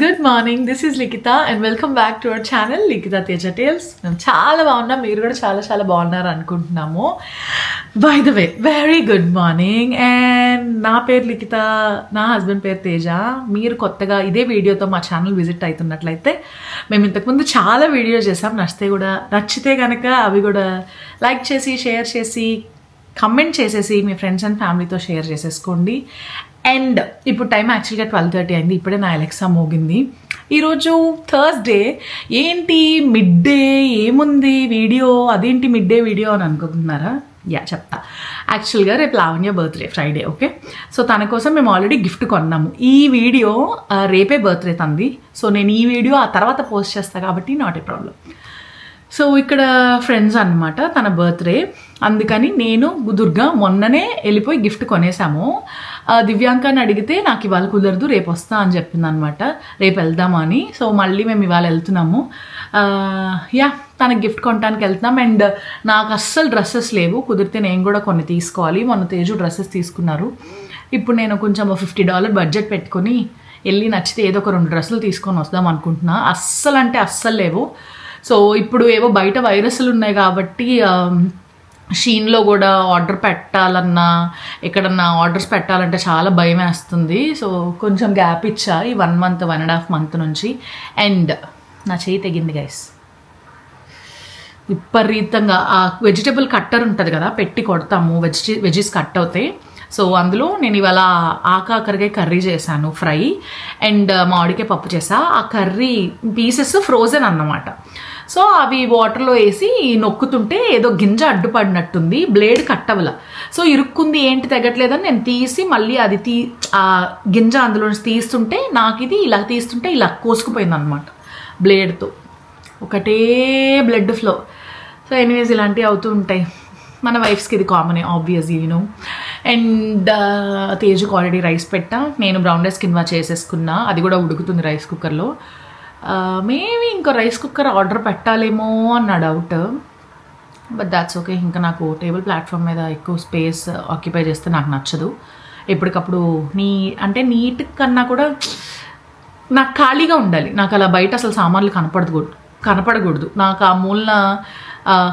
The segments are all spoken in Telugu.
Good morning this is Likhitha and welcome back to our channel Likhitha Teja tales మేము చాలా బాగున్నాం. మీరు కూడా చాలా చాలా బాగున్నారు అనుకుంటున్నాము. By the way very good morning and నా పేరు లిఖిత నా హస్బెండ్ పేరు తేజ మీరు కొత్తగా ఇదే వీడియోతో మా ఛానల్ విజిట్ అవుతున్నట్లయితే మేము ఇంతకుముందు చాలా వీడియో చేసాం నచ్చితే కూడా నచ్చితే కనుక అవి కూడా లైక్ చేసి షేర్ చేసి కమెంట్ చేసేసి మీ ఫ్రెండ్స్ అండ్ ఫ్యామిలీతో షేర్ చేసేసుకోండి. అండ్ ఇప్పుడు టైం యాక్చువల్గా ట్వెల్వ్ థర్టీ అయింది. ఇప్పుడే నా ఎలక్సా మోగింది. ఈరోజు థర్స్డే ఏంటి మిడ్ డే ఏముంది వీడియో అదేంటి మిడ్ డే వీడియో అని అనుకుంటున్నారా? యా చెప్తా. యాక్చువల్గా రేపు Lavanya birthday Friday okay so తన కోసం మేము ఆల్రెడీ గిఫ్ట్ కొన్నాము. ఈ వీడియో రేపే బర్త్డే తంది సో నేను ఈ వీడియో ఆ తర్వాత పోస్ట్ చేస్తాను కాబట్టి నాట్ ఏ ప్రాబ్లం సో ఇక్కడ ఫ్రెండ్స్ అనమాట తన బర్త్డే అందుకని నేను దుర్గా మొన్ననే వెళ్ళిపోయి గిఫ్ట్ కొనేసాము ఆ, అడిగితే నాకు ఇవాళ కుదరదు రేపు వస్తా అని చెప్పింది అనమాట రేపు వెళ్దాము అని. సో మళ్ళీ మేము ఇవాళ వెళ్తున్నాము. యా తనకి గిఫ్ట్ కొనడానికి వెళ్తున్నాం. అండ్ నాకు అస్సలు డ్రెస్సెస్ లేవు. కుదిరితే నేను కూడా కొన్ని తీసుకోవాలి. మొన్న తేజు డ్రెస్సెస్ తీసుకున్నారు. ఇప్పుడు నేను కొంచెం ఫిఫ్టీ డాలర్ బడ్జెట్ పెట్టుకొని వెళ్ళి నచ్చితే ఏదో ఒక రెండు డ్రెస్సులు తీసుకొని వద్దాం అనుకుంటున్నా. అస్సలు అంటే అస్సలు లేవు. సో ఇప్పుడు ఏవో బయట వైరస్లు ఉన్నాయి కాబట్టి షీన్లో కూడా ఆర్డర్ పెట్టాలన్నా ఎక్కడన్నా ఆర్డర్స్ పెట్టాలంటే చాలా భయం వేస్తుంది సో కొంచెం గ్యాప్ ఇచ్చా ఈ one month one and half month నుంచి. అండ్ నా చేయి తెగింది గైస్ విపరీతంగా ఆ వెజిటబుల్ కట్టర్ ఉంటుంది కదా పెట్టి కొడతాము వెజిటే వెజీస్ కట్ అవుతాయి. సో అందులో నేను ఇవాళ ఆకాకరకాయ కర్రీ చేశాను ఫ్రై. అండ్ మామిడికాయ పప్పు చేసా ఆ కర్రీ పీసెస్ ఫ్రోజన్ అన్నమాట. సో అవి వాటర్లో వేసి నొక్కుతుంటే ఏదో గింజ అడ్డుపడినట్టుంది బ్లేడ్ కట్టవల సో ఇరుక్కుంది ఏంటి తెగట్లేదని నేను తీసి మళ్ళీ అది తీ ఆ గింజ అందులో నుంచి తీస్తుంటే నాకు ఇది ఇలా తీస్తుంటే ఇలా కోసుకుపోయింది అనమాట బ్లేడ్తో ఒకటే బ్లడ్ ఫ్లో సో ఎనీవేస్ ఇలాంటివి అవుతూ ఉంటాయి. మన వైఫ్స్కి ఇది కామనే ఆబ్వియస్ యూనో అండ్ తేజుకు ఆల్రెడీ రైస్ పెట్టా. నేను బ్రౌన్ రైస్ కింద చేసేసుకున్నా. అది కూడా ఉడుకుతుంది రైస్ కుక్కర్లో Uh, మేబీ ఇంకో రైస్ కుక్కర్ ఆర్డర్ పెట్టాలేమో అన్న డౌట్ బట్ దాట్స్ ఓకే ఇంకా నాకు టేబుల్ ప్లాట్ఫామ్ మీద ఎక్కువ స్పేస్ ఆక్యుపై uh, చేస్తే నాకు నచ్చదు. ఎప్పటికప్పుడు నీ అంటే నీట్ కన్నా కూడా నాకు ఖాళీగా ఉండాలి. నాకు అలా బయట అసలు సామాన్లు కనపడకూడదు కనపడకూడదు. నాకు ఆ మూలన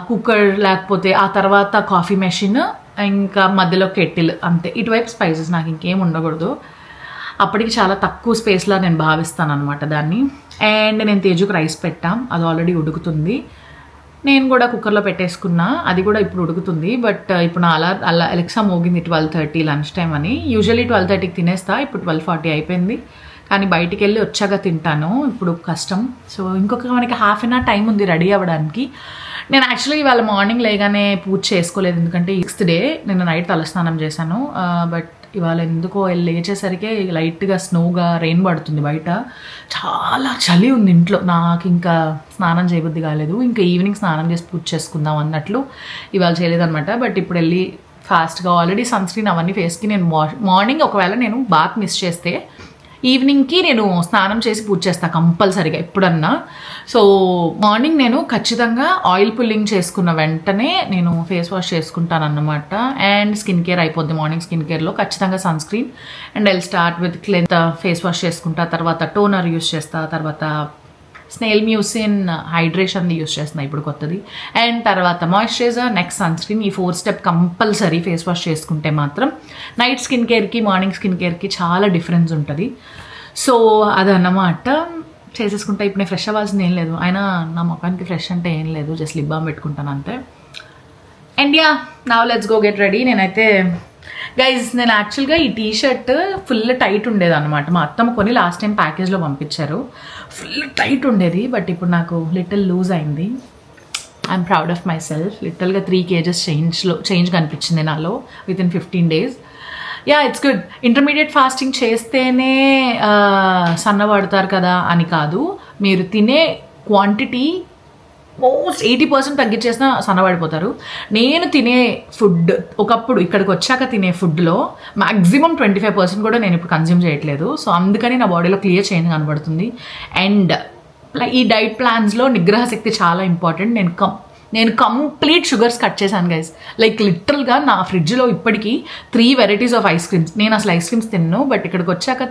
కుక్కర్ లేకపోతే ఆ తర్వాత కాఫీ మెషిన్ ఇంకా మధ్యలో కెటిల్ అంతే. ఇటువైపు స్పైసెస్ నాకు ఇంకేం ఉండకూడదు. అప్పటికి చాలా తక్కువ స్పేస్లో నేను భావిస్తాను అనమాట దాన్ని. అండ్ నేను తేజుకు రైస్ పెట్టాం. అది ఆల్రెడీ ఉడుకుతుంది. నేను కూడా కుక్కర్లో పెట్టేసుకున్నా. అది కూడా ఇప్పుడు ఉడుకుతుంది. బట్ uh, ఇప్పుడు నా అలా అలా ఎలక్సా మోగింది ట్వెల్వ్ థర్టీ లంచ్ టైం అని. యూజువలీ ట్వెల్వ్ థర్టీకి తినేస్తా. ఇప్పుడు ట్వెల్వ్ ఫార్టీ అయిపోయింది. కానీ బయటికి వెళ్ళి వచ్చాక తింటాను. ఇప్పుడు కష్టం. సో ఇంకొక మనకి హాఫ్ అన్ అవర్ టైం ఉంది రెడీ అవ్వడానికి. నేను యాక్చువల్లీ ఇవాళ మార్నింగ్ లేగానే పూజ చేసుకోలేదు. ఎందుకంటే సిక్స్త్ డే నేను నైట్ తలస్నానం చేశాను. Uh, బట్ ఇవాళ ఎందుకో లేచేసరికి లైట్గా స్నోగా రెయిన్ పడుతుంది బయట. చాలా చలి ఉంది ఇంట్లో. నాకు ఇంకా స్నానం చేయబుద్ధి కాలేదు. ఇంకా ఈవినింగ్ స్నానం చేసి పూజ చేసుకుందాం అన్నట్లు ఇవాళ చేయలేదన్నమాట. బట్ ఇప్పుడు వెళ్ళి ఫాస్ట్గా ఆల్రెడీ సన్ స్క్రీన్ అవన్నీ ఫేస్కి నేను మార్నింగ్ ఒకవేళ నేను బాత్ మిస్ చేస్తే ఈవినింగ్కి నేను స్నానం చేసి పూజ చేస్తాను కంపల్సరీగా ఎప్పుడన్నా. సో మార్నింగ్ నేను ఖచ్చితంగా ఆయిల్ పుల్లింగ్ చేసుకున్న వెంటనే నేను ఫేస్ వాష్ చేసుకుంటాను అన్నమాట అండ్ స్కిన్ కేర్ అయిపోద్ది మార్నింగ్ స్కిన్ కేర్లో. ఖచ్చితంగా sun screen. And I'll start with cleanse face wash చేసుకుంటా. తర్వాత టోనర్ యూస్ చేస్తా. తర్వాత స్నేల్ మ్యూసిన్ హైడ్రేషన్ది యూస్ చేస్తున్నాయి ఇప్పుడు కొత్తది. అండ్ తర్వాత మాయిశ్చరైజర్ నెక్స్ట్ సన్ స్క్రీన్ ఈ four step compulsory face wash చేసుకుంటే మాత్రం నైట్ స్కిన్ కేర్కి మార్నింగ్ స్కిన్ కేర్కి చాలా డిఫరెన్స్ ఉంటుంది. సో అదన్నమాట. చేసేసుకుంటా ఇప్పుడు నేను ఫ్రెష్ అవ్వాల్సింది ఏం లేదు. అయినా నా ముఖానికి ఫ్రెష్ అంటే ఏం లేదు. జస్ట్ లిప్ బామ్ పెట్టుకుంటాను అంతే. And yeah now let's go get ready నేనైతే గైజ్ నేను యాక్చువల్గా ఈ టీ షర్ట్ ఫుల్ టైట్ ఉండేది అనమాట మా అత్తమ్మ కొని లాస్ట్ టైం ప్యాకేజ్లో పంపించారు. ఫుల్ టైట్ ఉండేది బట్ ఇప్పుడు నాకు లిటిల్ లూజ్ అయింది. I'm proud of my self లిటిల్గా three kgs చేంజ్లో చేంజ్ కనిపించింది నాలో with in fifteen days yeah it's good intermediate fasting చేస్తేనే సన్న సన్నబడతారు కదా అని కాదు. మీరు తినే క్వాంటిటీ మోస్ట్ ఎయిటీ పర్సెంట్ తగ్గించేసినా సన్నబడిపోతారు. నేను తినే ఫుడ్ ఒకప్పుడు ఇక్కడికి వచ్చాక తినే ఫుడ్లో మాక్సిమం ట్వంటీ ఫైవ్ పర్సెంట్ కూడా నేను ఇప్పుడు కన్జ్యూమ్ చేయట్లేదు. సో అందుకని నా బాడీలో క్లియర్ చేంజ్ కనబడుతుంది. అండ్ ఈ డైట్ ప్లాన్స్లో నిగ్రహ శక్తి చాలా ఇంపార్టెంట్. నేను కం నేను కంప్లీట్ షుగర్స్ కట్ చేశాను గైస్ లైక్ లిటరల్గా నా ఫ్రిడ్జ్లో ఇప్పటికీ three varieties of ice creams నేను అసలు ఐస్ క్రీమ్స్ తిన్ను బట్ ఇక్కడికి వచ్చాక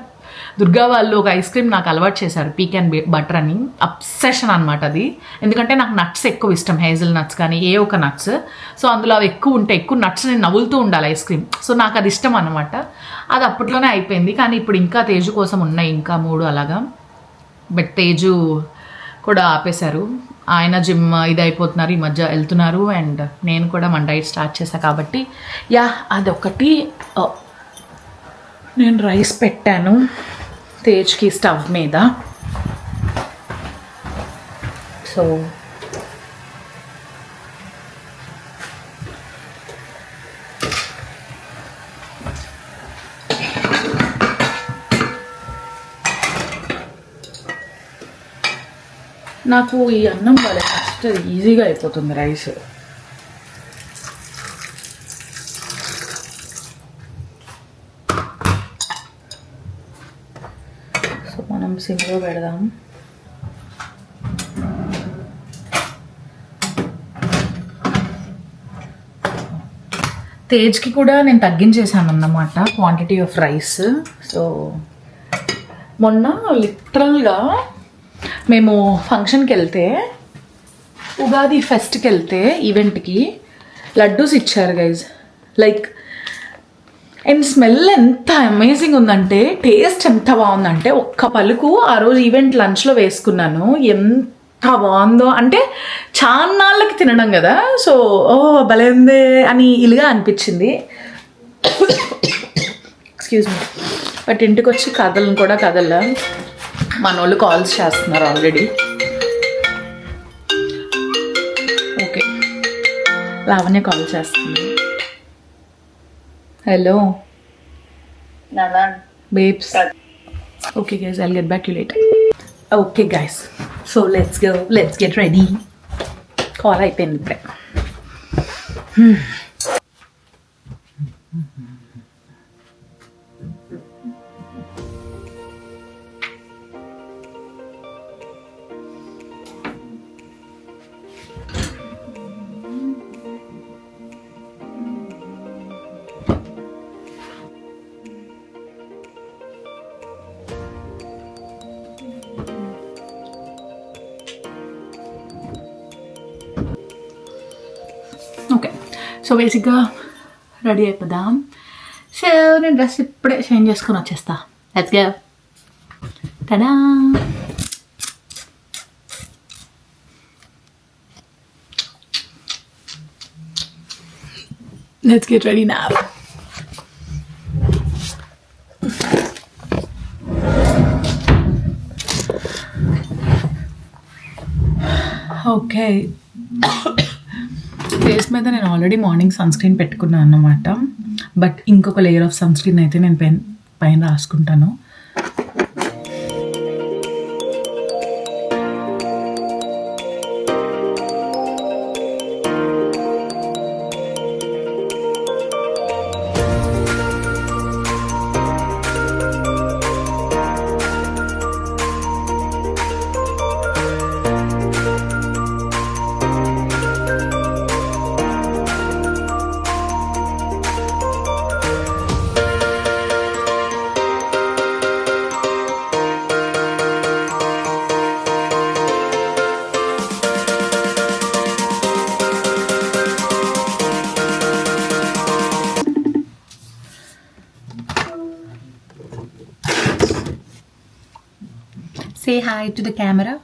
దుర్గా వాళ్ళు ఒక ఐస్ క్రీమ్ నాకు అలవాటు చేశారు పీక్ అండ్ బటర్ అని. అప్సెషన్ అనమాట అది. ఎందుకంటే నాకు నట్స్ ఎక్కువ ఇష్టం హేజల్ నట్స్ కానీ ఏ ఒక నట్స్ సో అందులో అవి ఎక్కువ ఉంటాయి ఎక్కువ నట్స్ నేను నవ్వులుతూ ఉండాలి ఐస్ క్రీమ్. సో నాకు అది ఇష్టం అనమాట అది అప్పట్లోనే అయిపోయింది. కానీ ఇప్పుడు ఇంకా తేజు కోసం ఉన్నాయి ఇంకా మూడు అలాగా. బట్ తేజు కూడా ఆపేశారు. ఆయన జిమ్ ఇది అయిపోతున్నారు ఈ మధ్య వెళ్తున్నారు. అండ్ నేను కూడా మన డైట్ స్టార్ట్ చేశాను కాబట్టి. యా అదొకటి. నేను రైస్ పెట్టాను. తేజ్కి స్టవ్ మీద. సో నాకు ఈ అన్నం వాళ్ళ ఫస్ట్ ఈజీగా అయిపోతుంది రైస్ సో మనం సిమ్లో పెడదాం. తేజ్కి కూడా నేను తగ్గించేసాను అన్నమాట క్వాంటిటీ ఆఫ్ రైస్ సో మొన్న లిటరల్గా మేము ఫంక్షన్కి వెళ్తే ఉగాది ఫెస్ట్కి వెళ్తే ఈవెంట్కి లడ్డూస్ ఇచ్చారు గైజ్ లైక్ అండ్ స్మెల్ ఎంత అమేజింగ్ ఉందంటే టేస్ట్ ఎంత బాగుందంటే ఒక్క పలుకు ఆ రోజు ఈవెంట్ లంచ్లో వేసుకున్నాను. ఎంత బాగుందో అంటే చాన్నాళ్ళకి తినడం కదా సో ఓ భలే అని ఇలుగా అనిపించింది. ఎక్స్క్యూజ్ మీ బట్ ఇంటికి వచ్చి కథలను కూడా కదల మన వాళ్ళు కాల్స్ చేస్తున్నారు ఆల్రెడీ ఓకే లావణ్య కాల్ చేస్తుంది. hello babes okay guys i'll get back to you later okay guys so let's go let's get ready call అయిపోయింది ఇప్పుడే సో బేసిక్గా రెడీ అయిపోదాం. సో నేను డ్రెస్ ఇప్పుడే చేంజ్ చేసుకొని వచ్చేస్తా. Let's go tada let's get ready నా ఓకే ఫేస్ మీద నేను ఆల్రెడీ మార్నింగ్ సన్ స్క్రీన్ పెట్టుకున్నాను అన్నమాట. బట్ ఇంకొక లేయర్ ఆఫ్ సన్ స్క్రీన్ అయితే నేను పైన పైన రాసుకుంటాను. Say hi to the camera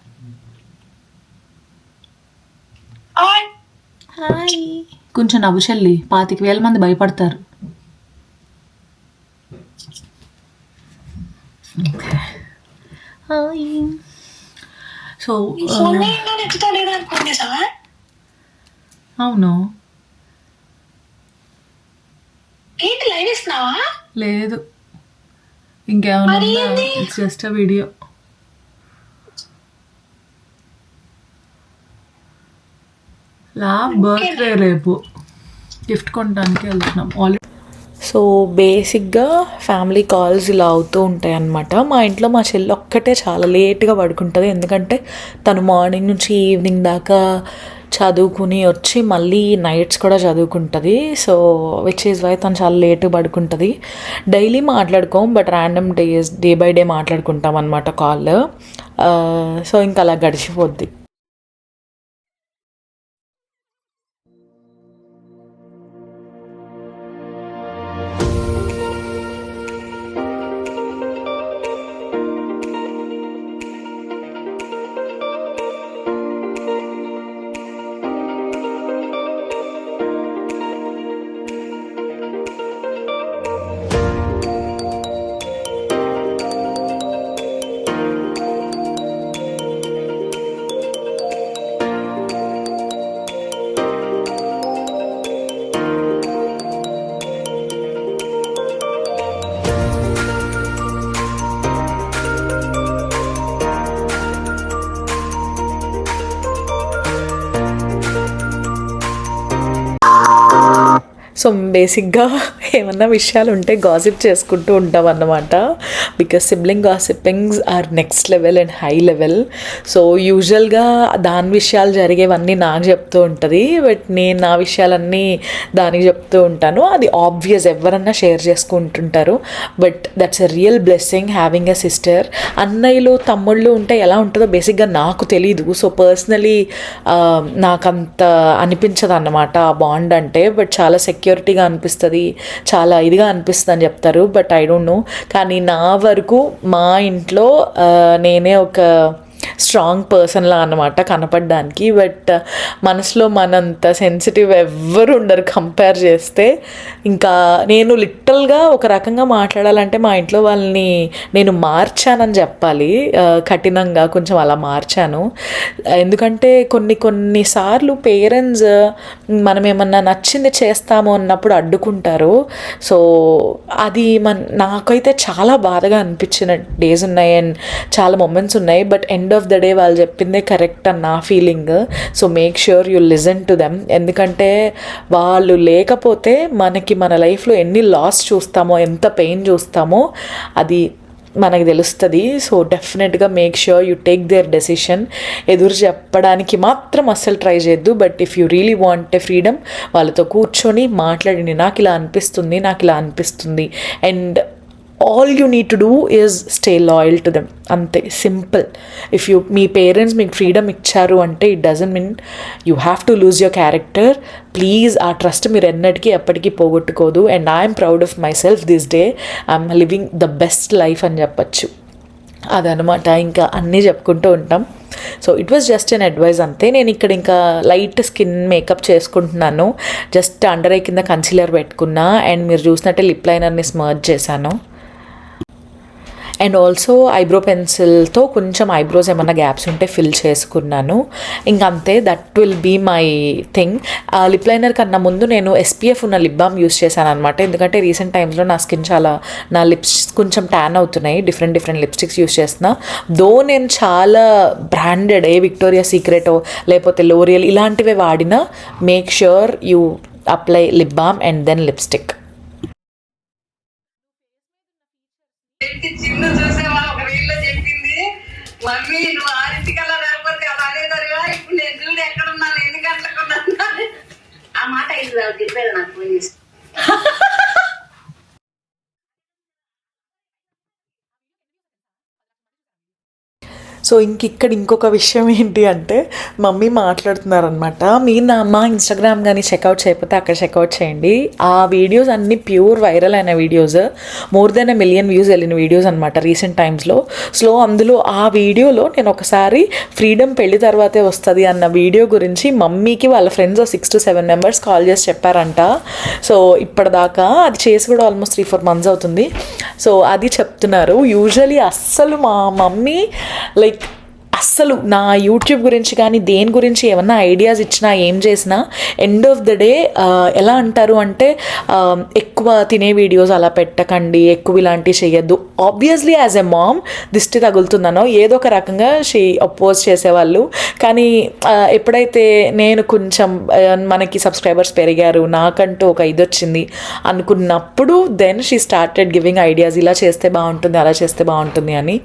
hi కొంచెం నవ్వుచెల్లి పాతిక వేల మంది భయపడతారు. హాయ్ సో అవును. ఏంటి లైవ్ ఇస్తున్నావా లేదు. ఇంకేమన్నా మరి ఏంది? ఇట్స్ జస్ట్ అ వీడియో లా బర్త్డే రేపు. గిఫ్ట్ కొనడానికి వెళ్తున్నాం. ఆల్రెడీ సో బేసిక్గా ఫ్యామిలీ కాల్స్ ఇలా అవుతూ ఉంటాయి అన్నమాట. మా ఇంట్లో మా చెల్లి ఒక్కటే చాలా లేట్గా పడుకుంటుంది. ఎందుకంటే తను మార్నింగ్ నుంచి ఈవినింగ్ దాకా చదువుకుని వచ్చి మళ్ళీ నైట్స్ కూడా చదువుకుంటుంది. సో విచ్ ఈజ్ వై తను చాలా లేట్ పడుకుంటుంది. Daily మాట్లాడుకోం but random days day by day మాట్లాడుకుంటాం అనమాట కాల్ సో ఇంకా అలా గడిచిపోద్ది. సో బేసిక్గా ఏమన్నా విషయాలు ఉంటే గాసిప్ చేసుకుంటూ ఉంటాం అన్నమాట because sibling gossipings are next level and high level so యూజువల్గా దాని విషయాలు జరిగేవన్నీ నాకు చెప్తూ ఉంటుంది. బట్ నేను నా విషయాలన్నీ దానికి చెప్తూ ఉంటాను. అది ఆబ్వియస్ ఎవరన్నా share చేసుకుంటుంటారు. But that's a real blessing having a sister అన్నయ్యలు తమ్ముళ్ళు ఉంటే ఎలా ఉంటుందో బేసిక్గా నాకు తెలీదు. సో పర్సనలీ నాకంత అనిపించదు అన్నమాట ఆ బాండ్ అంటే. బట్ చాలా సెక్యూర్ ఇన్సెక్యూరిటీగా అనిపిస్తుంది చాలా ఇదిగా అనిపిస్తుంది అని చెప్తారు బట్ ఐ డోంట్ నో కానీ నా వరకు మా ఇంట్లో నేనే ఒక స్ట్రాంగ్ పర్సన్లా అన్నమాట కనపడడానికి. బట్ uh, మనసులో మనంత సెన్సిటివ్ ఎవ్వరు ఉండరు కంపేర్ చేస్తే. ఇంకా నేను లిటల్గా ఒక రకంగా మాట్లాడాలంటే మా ఇంట్లో వాళ్ళని నేను మార్చానని చెప్పాలి. Uh, కఠినంగా కొంచెం అలా మార్చాను. ఎందుకంటే కొన్ని కొన్నిసార్లు పేరెంట్స్ uh, మనం ఏమన్నా నచ్చింది చేస్తాము అన్నప్పుడు అడ్డుకుంటారు. సో అది మన నాకైతే చాలా బాధగా అనిపించిన డేస్ ఉన్నాయి. అండ్ చాలా మూమెంట్స్ ఉన్నాయి. But end of the day వాళ్ళు చెప్పిందే కరెక్ట్ అని నా feeling so make sure you listen to them ఎందుకంటే వాళ్ళు లేకపోతే మనకి మన లైఫ్లో ఎన్ని లాస్ చూస్తామో ఎంత పెయిన్ చూస్తామో అది మనకు తెలుస్తుంది. సో డెఫినెట్గా make sure you take their decision ఎదురు చెప్పడానికి మాత్రం అస్సలు ట్రై చేయొద్దు. But if you really want a freedom వాళ్ళతో కూర్చొని మాట్లాడండి. నాకు ఇలా అనిపిస్తుంది నాకు ఇలా అనిపిస్తుంది. And all you need to do is stay loyal to them అంతే సింపుల్ ఇఫ్ యూ మీ పేరెంట్స్ మీకు ఫ్రీడమ్ ఇచ్చారు అంటే it doesn't mean you have to lose your character please ఆ ట్రస్ట్ మీరు ఎన్నటికీ ఎప్పటికీ పోగొట్టుకోదు. And I'm proud of myself this day I'm living the best life అని చెప్పచ్చు. అదనమాట ఇంకా అన్నీ చెప్పుకుంటూ ఉంటాం. So it was just an advice అంతే. నేను ఇక్కడ ఇంకా లైట్ స్కిన్ మేకప్ చేసుకుంటున్నాను. జస్ట్ అండర్ ఐ కింద కన్సీలర్ పెట్టుకున్నా. అండ్ మీరు చూసినట్టే లిప్ లైనర్ని స్మర్జ్ చేశాను. అండ్ ఆల్సో ఐబ్రో పెన్సిల్తో కొంచెం ఐబ్రోస్ ఏమన్నా గ్యాప్స్ ఉంటే ఫిల్ చేసుకున్నాను. ఇంకంతే that will be my thing lip liner కన్నా ముందు నేను ఎస్పీఎఫ్ ఉన్న లిప్ బామ్ యూస్ చేశాను అనమాట ఎందుకంటే రీసెంట్ టైమ్స్లో నా స్కిన్ చాలా నా లిప్స్ కొంచెం ట్యాన్ అవుతున్నాయి. డిఫరెంట్ డిఫరెంట్ లిప్స్టిక్స్ యూస్ చేస్తున్నా. దో నేను చాలా బ్రాండెడ్ ఏ విక్టోరియా సీక్రెటో లేకపోతే లోరియల్ ఇలాంటివే వాడినా make sure you apply lip balm and then lipstick mummy నువ్వు ఆరింటికల్లా లేకపోతే అలా అనేదరిగా ఇప్పుడు నేను చూడు ఎక్కడ ఉన్నాను ఎన్ని గంటలకు ఉన్నాను? ఆ మాట ఇది చెప్పేది నాకు ఫోన్ చేసి. సో ఇంక ఇక్కడ ఇంకొక విషయం ఏంటి అంటే మమ్మీ మాట్లాడుతున్నారనమాట మీరు నా మా ఇన్స్టాగ్రామ్ కానీ చెక్అవుట్ చేయకపోతే అక్కడ చెక్అవుట్ చేయండి. ఆ వీడియోస్ అన్ని ప్యూర్ వైరల్ అయిన videos more then a million views వెళ్ళిన వీడియోస్ అనమాట రీసెంట్ టైమ్స్లో సో అందులో ఆ వీడియోలో నేను ఒకసారి ఫ్రీడమ్ పెళ్ళి తర్వాతే వస్తుంది అన్న వీడియో గురించి మమ్మీకి వాళ్ళ friends six to seven members call చేసి చెప్పారంట. సో ఇప్పటిదాకా అది చేసి కూడా ఆల్మోస్ట్ త్రీ ఫోర్ మంత్స్ అవుతుంది. సో అది చెప్తున్నారు. యూజువలీ అస్సలు మా మమ్మీ లైక్ like అస్సలు నా యూట్యూబ్ గురించి కానీ దేని గురించి ఏమన్నా ఐడియాస్ ఇచ్చినా ఏం చేసినా ఎండ్ ఆఫ్ ద డే ఎలా అంటారు అంటే ఎక్కువ తినే వీడియోస్ అలా పెట్టకండి ఎక్కువ ఇలాంటివి చేయొద్దు ఆబ్వియస్లీ యాజ్ ఎ మామ్ దిష్టి తగులుతుందనో ఏదో ఒక రకంగా షీ అపోజ్ చేసేవాళ్ళు. కానీ ఎప్పుడైతే నేను కొంచెం మనకి సబ్స్క్రైబర్స్ పెరిగారు నాకంటూ ఒక ఇది వచ్చింది అనుకున్నప్పుడు then she started giving ideas ఇలా చేస్తే బాగుంటుంది అలా చేస్తే బాగుంటుంది అని.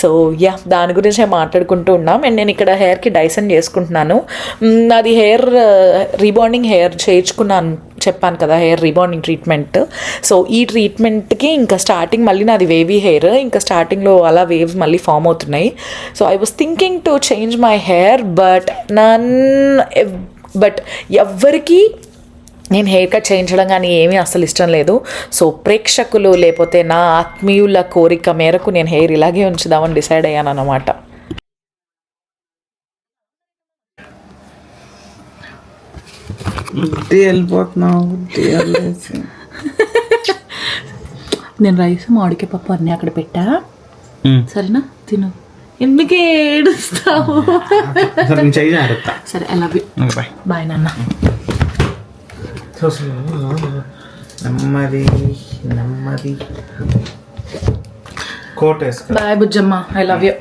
సో యా దాని గురించి మాట్లాడుకుంటున్నాను చేసుకుంటూ ఉన్నాం అండ్ నేను ఇక్కడ హెయిర్కి డైసన్ చేసుకుంటున్నాను. నాది హెయిర్ రీబాండింగ్ హెయిర్ చేయించుకున్నాను చెప్పాను కదా హెయిర్ రీబాండింగ్ ట్రీట్మెంట్ సో ఈ ట్రీట్మెంట్కి ఇంకా స్టార్టింగ్ మళ్ళీ నాది వేవీ హెయిర్ ఇంకా స్టార్టింగ్లో అలా వేవ్స్ మళ్ళీ ఫామ్ అవుతున్నాయి. So I was thinking to change my hair but none but ఎవ్వరికీ నేను హెయిర్ కట్ చేయించడం కానీ ఏమీ అసలు ఇష్టం లేదు. సో ప్రేక్షకులు లేకపోతే నా ఆత్మీయుల కోరిక మేరకు నేను హెయిర్ ఇలాగే ఉంచుదామని డిసైడ్ అయ్యాను అనమాట వెళ్ళిపోతున్నావు నేను రైస్ మామిడికాయ పప్పు అన్నీ అక్కడ పెట్టా. సరేనా? తిను. ఎందుకు ఏడుస్తావు? సరే I love you bye. Bye నాన్న. నెమ్మది నెమ్మది. కోట్ bye Bujjamma I love you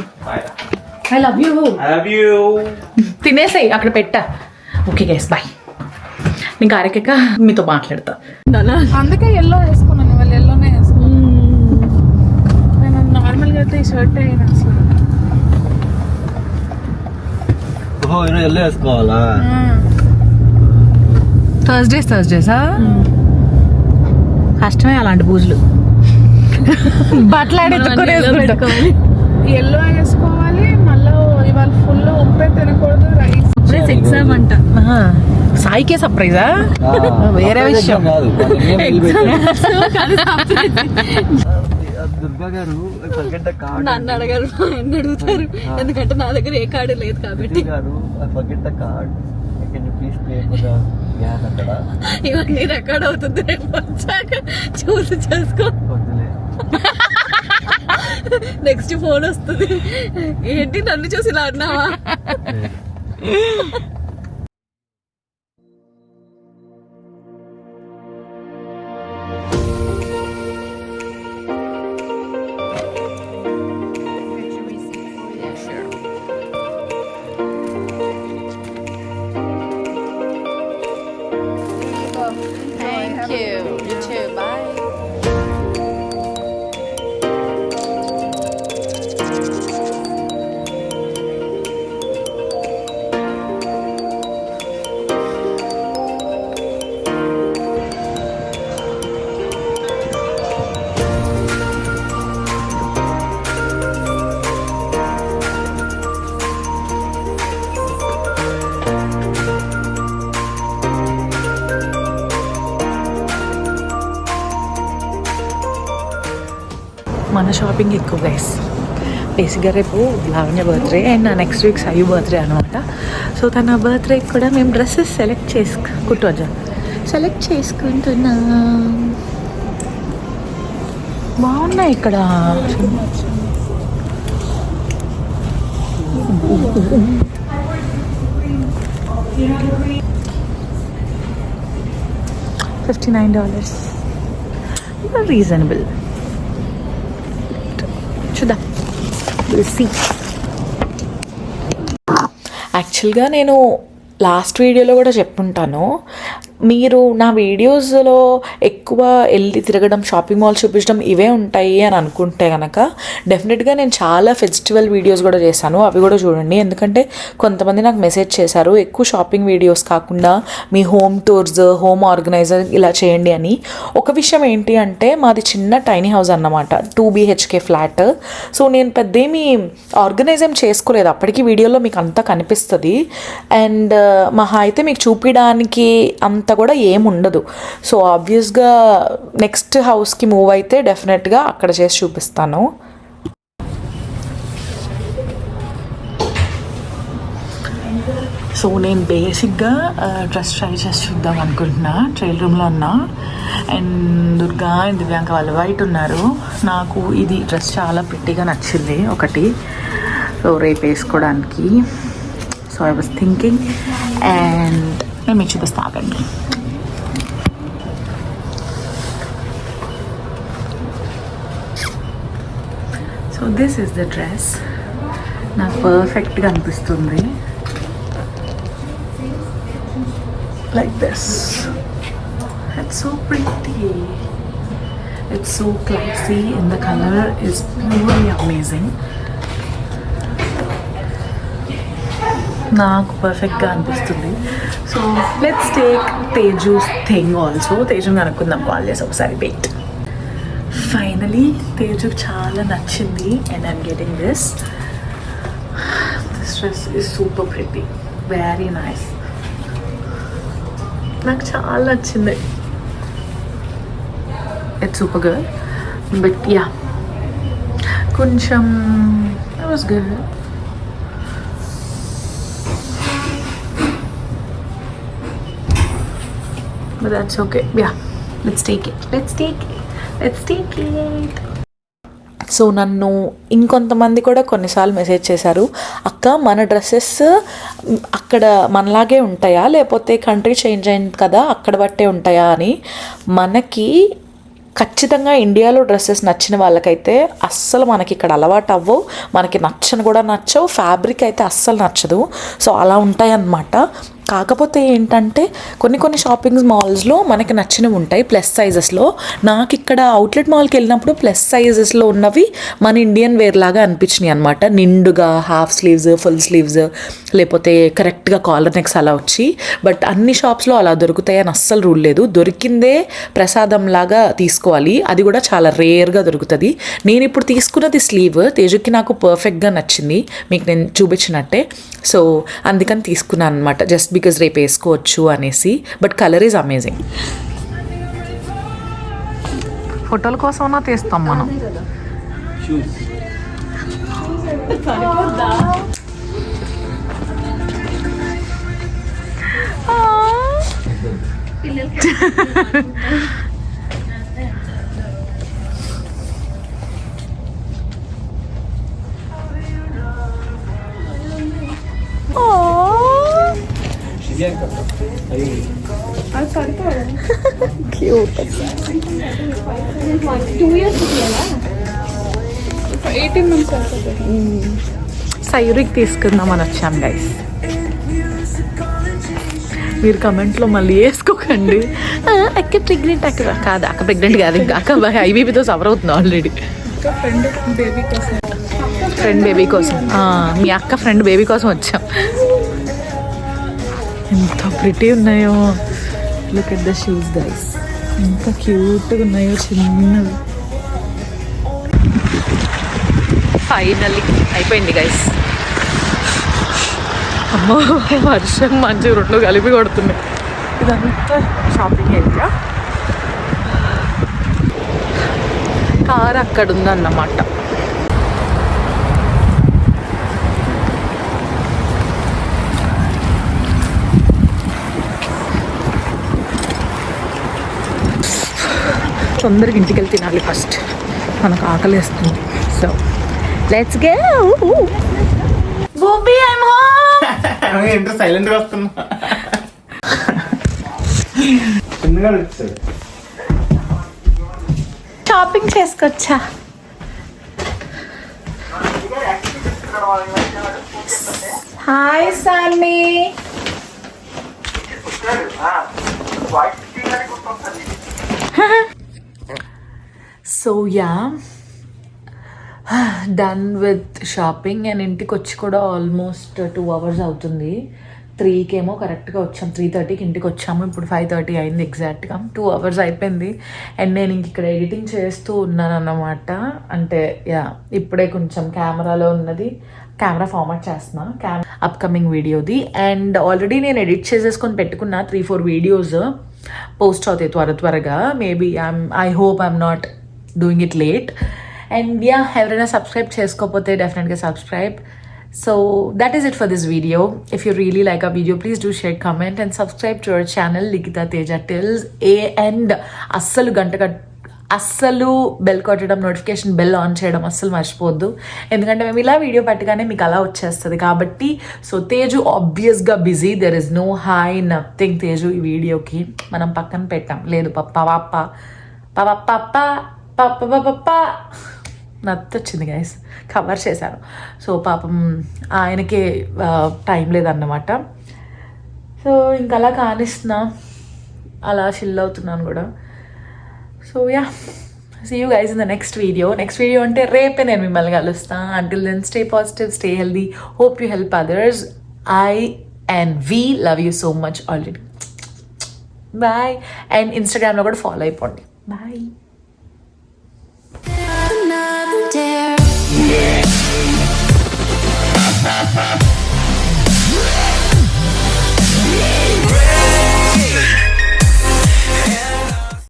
I love you I love you తినేసాయి అక్కడ పెట్టా. ఓకే గైస్ బాయ్ నీకు అరకెక్క మీతో మాట్లాడతా. అందుకే ఎల్లో వేసుకున్నాను వాళ్ళు ఎల్లోనే వేసుకున్నాను నేను నార్మల్గా అయితే ఈ షర్ట్ అయినా అసలు. ఎల్లో వేసుకోవాలా? థర్స్డేస్ థర్స్డేసా కష్టమే అలాంటి బూజులు. బట్టలు ఎల్లో వేసుకోవాలి మళ్ళీ ఇవాళ ఫుల్ ఉప్పే తినకూడదు రైస్ ఎగ్జామ్ అంట. సాయికే సర్ప్రైజా వేరే విషయం. కాదు దుర్గా గారు ఫర్గెట్ ద కార్డ్ నన్ను అడగారు ఆయన అడుగుతారు. ఎందుకంటే నా దగ్గర ఏ కార్డు లేదు కాబట్టి. గారు forget the card can you please pay for the gas అక్కడ? ఇవన్నీ రికార్డ్ అవుతుంది రేపు వచ్చాక. చూసి చేసుకో. నెక్స్ట్ ఫోన్ వస్తుంది. ఏంటి నన్ను చూసి ఇలా అన్నావా? షాపింగ్ ఎక్కువ గైస్ బేసిక్గా రేపు లావణ్య బర్త్డే అండ్ నా నెక్స్ట్ వీక్ సాయి బర్త్డే అనమాట సో తన బర్త్డే కూడా మేము డ్రెస్సెస్ సెలెక్ట్ చేసుకుంటూ సెలెక్ట్ చేసుకుంటున్నాం. బాగున్నాయి ఇక్కడ. ఫిఫ్టీ నైన్ డాలర్స్ రీజనబుల్ చూద్దాం. సి యాక్చువల్గా నేను లాస్ట్ వీడియోలో కూడా చెప్పుంటాను. మీరు నా వీడియోస్లో ఎక్కువ వెళ్ళి తిరగడం షాపింగ్ మాల్ చూపించడం ఇవే ఉంటాయి అని అనుకుంటే కనుక డెఫినెట్గా నేను చాలా ఫెస్టివల్ వీడియోస్ కూడా చేశాను. అవి కూడా చూడండి. ఎందుకంటే కొంతమంది నాకు మెసేజ్ చేశారు ఎక్కువ షాపింగ్ వీడియోస్ కాకుండా మీ హోమ్ టూర్స్ హోమ్ ఆర్గనైజర్ ఇలా చేయండి అని. ఒక విషయం ఏంటి అంటే మాది చిన్న టైనీ హౌస్ అన్నమాట. Two BHK flat. సో నేను పెద్ద ఏమి ఆర్గనైజ్ ఏం చేసుకోలేదు. అప్పటికి వీడియోలో మీకు అంతా కనిపిస్తుంది. అండ్ మహా అయితే మీకు చూపించడానికి అంత కూడా ఏముండదు. సో ఆబ్వియస్గా నెక్స్ట్ హౌస్కి మూవ్ అయితే డెఫినెట్గా అక్కడ చేసి చూపిస్తాను. సో నేను బేసిక్గా డ్రెస్ ట్రై చేసి చూద్దాం అనుకుంటున్నా. ట్రైల్ రూమ్లో ఉన్నా. అండ్ దుర్గా అండ్ దివ్యాంక వాళ్ళు వైట్ ఉన్నారు. నాకు ఇది డ్రెస్ చాలా ప్రిట్టిగా నచ్చింది. ఒకటి. సో రేపు వేసుకోవడానికి. So I was thinking and నేను మీకు చూపిస్తా ఆగండి so this is the dress నాకు పర్ఫెక్ట్గా అనిపిస్తుంది like this. It's so pretty. It's so classy and the color is really amazing. నాకు పర్ఫెక్ట్గా అనిపిస్తుంది. So let's take Teju's thing also తేజుని అనుకుందాం కాల్ చేసి ఒకసారి వెయిట్ ఫైనలీ తేజుకి చాలా నచ్చింది and I'm getting this this dress is super pretty very nice నాకు చాలా నచ్చింది. It's super girl but yeah కొంచెం was good But that's okay. Yeah. Let's take it. Let's take it. Let's take it. So నన్ను ఇంకొంతమంది కూడా కొన్నిసార్లు మెసేజ్ చేశారు అక్క మన డ్రెస్సెస్ అక్కడ మనలాగే ఉంటాయా లేకపోతే కంట్రీ చేంజ్ అయింది కదా అక్కడ బట్టే ఉంటాయా అని మనకి ఖచ్చితంగా ఇండియాలో డ్రెస్సెస్ నచ్చిన వాళ్ళకైతే అస్సలు మనకి ఇక్కడ అలవాటు అవ్వవు మనకి నచ్చని కూడా నచ్చవు ఫ్యాబ్రిక్ అయితే అస్సలు నచ్చదు సో అలా ఉంటాయి అన్నమాట కాకపోతే ఏంటంటే కొన్ని కొన్ని షాపింగ్ మాల్స్లో మనకి నచ్చినవి ఉంటాయి ప్లస్ సైజెస్లో నాకు ఇక్కడ అవుట్లెట్ మాల్కి వెళ్ళినప్పుడు ప్లస్ సైజెస్లో ఉన్నవి మన ఇండియన్ వేర్ లాగా అనిపించినాయి అనమాట నిండుగా హాఫ్ స్లీవ్స్ ఫుల్ స్లీవ్స్ లేకపోతే కరెక్ట్గా కాలర్ నెక్స్ అలా వచ్చి. బట్ అన్ని షాప్స్లో అలా దొరుకుతాయని అస్సలు రూల్ లేదు. దొరికిందే ప్రసాదం లాగా తీసుకోవాలి. అది కూడా చాలా రేర్గా దొరుకుతుంది. నేను ఇప్పుడు తీసుకున్నది స్లీవ్ తేజుకి నాకు పర్ఫెక్ట్గా నచ్చింది. మీకు నేను చూపించినట్టే. సో అందుకని తీసుకున్నాను అనమాట జస్ట్ బికాజ్ రేపు వేసుకోవచ్చు అనేసి బట్ కలర్ ఈజ్ అమేజింగ్ ఫోటోల కోసం తీస్తాం మనం. ఎయిటీన్ మంత్స్ తీసుకుందామని వచ్చాం గైస్ మీరు కమెంట్లో మళ్ళీ వేసుకోకండి. అక్క ప్రెగ్నెంట్ అక్క. కాదు అక్క ప్రెగ్నెంట్ కాదు ఇంకా అక్క ఐబీపీతో సఫర్ అవుతుంది ఆల్రెడీ ఫ్రెండ్ బేబీ కోసం. ఫ్రెండ్ బేబీ కోసం మీ అక్క ఫ్రెండ్ బేబీ కోసం వచ్చాం. ప్రిటీ ఉన్నాయో. Look at the shoes guys ఎంత క్యూట్గా ఉన్నాయో చిన్నవి. ఫైనల్లీ అయిపోయింది గైస్ అమ్మో వర్షం మంచి రెండు కలిపి కొడుతున్నాయి ఇదంతా షాపింగ్ ఏరియా కార్ అక్కడ ఉందన్నమాట. తొందరగా ఇంటికి వెళ్ళి తినాలి ఫస్ట్. మనకు ఆకలి వేస్తుంది. సో లెట్స్ గో బూబీ ఐమ్ హోమ్ సైలెంట్గా వస్తున్నా. Shopping చేసుకొచ్చా? Hi Sunny so yeah done with shopping and ఇంటికి వచ్చి కూడా ఆల్మోస్ట్ టూ అవర్స్ అవుతుంది. త్రీకి ఏమో కరెక్ట్గా వచ్చాం. త్రీ థర్టీకి ఇంటికి వచ్చాము ఇప్పుడు ఫైవ్ థర్టీ అయింది ఎగ్జాక్ట్గా టూ అవర్స్ అయిపోయింది. అండ్ నేను ఇంక ఇక్కడ ఎడిటింగ్ చేస్తూ ఉన్నాను అన్నమాట అంటే యా ఇప్పుడే కొంచెం కెమెరాలో ఉన్నది. కెమెరా ఫార్మాట్ చేస్తున్నా. క్యామ్ అప్కమింగ్ వీడియోది అండ్ ఆల్రెడీ నేను ఎడిట్ చేసేసుకొని పెట్టుకున్నా త్రీ ఫోర్ వీడియోస్ పోస్ట్ అవుతాయి త్వర త్వరగా. Maybe I'm I hope I'm not doing it late and yeah ఎవరైనా సబ్స్క్రైబ్ చేసుకోకపోతే డెఫినెట్గా subscribe so that is it for this video if you really like a video please do share comment and subscribe to our channel Likhita Teja టిల్స్ ఏ అండ్ అస్సలు గంట అస్సలు బెల్ కొట్టడం నోటిఫికేషన్ బెల్ ఆన్ చేయడం అస్సలు మర్చిపోవద్దు. ఎందుకంటే మేము ఇలా వీడియో పెట్టగానే మీకు అలా వచ్చేస్తుంది కాబట్టి సో తేజు ఆబ్వియస్గా busy there is no hi nothing Teju ఈ వీడియోకి మనం పక్కన పెట్టాం. లేదు పప్ప పప్ప పప్ప. పప్ప పప్ప పప్ప వచ్చింది గైస్ కవర్ చేశాను. సో పాపం ఆయనకి టైం లేదన్నమాట. సో ఇంకా అలా కానిస్తున్నా. అలా షిల్ అవుతున్నాను కూడా. So yeah see you guys in the next video next video అంటే రేపే నేను మిమ్మల్ని కలుస్తాను until then stay positive stay healthy hope you help others I and we love you so much already bye and ఇన్స్టాగ్రామ్లో కూడా ఫాలో అయిపోండి. Bye dare.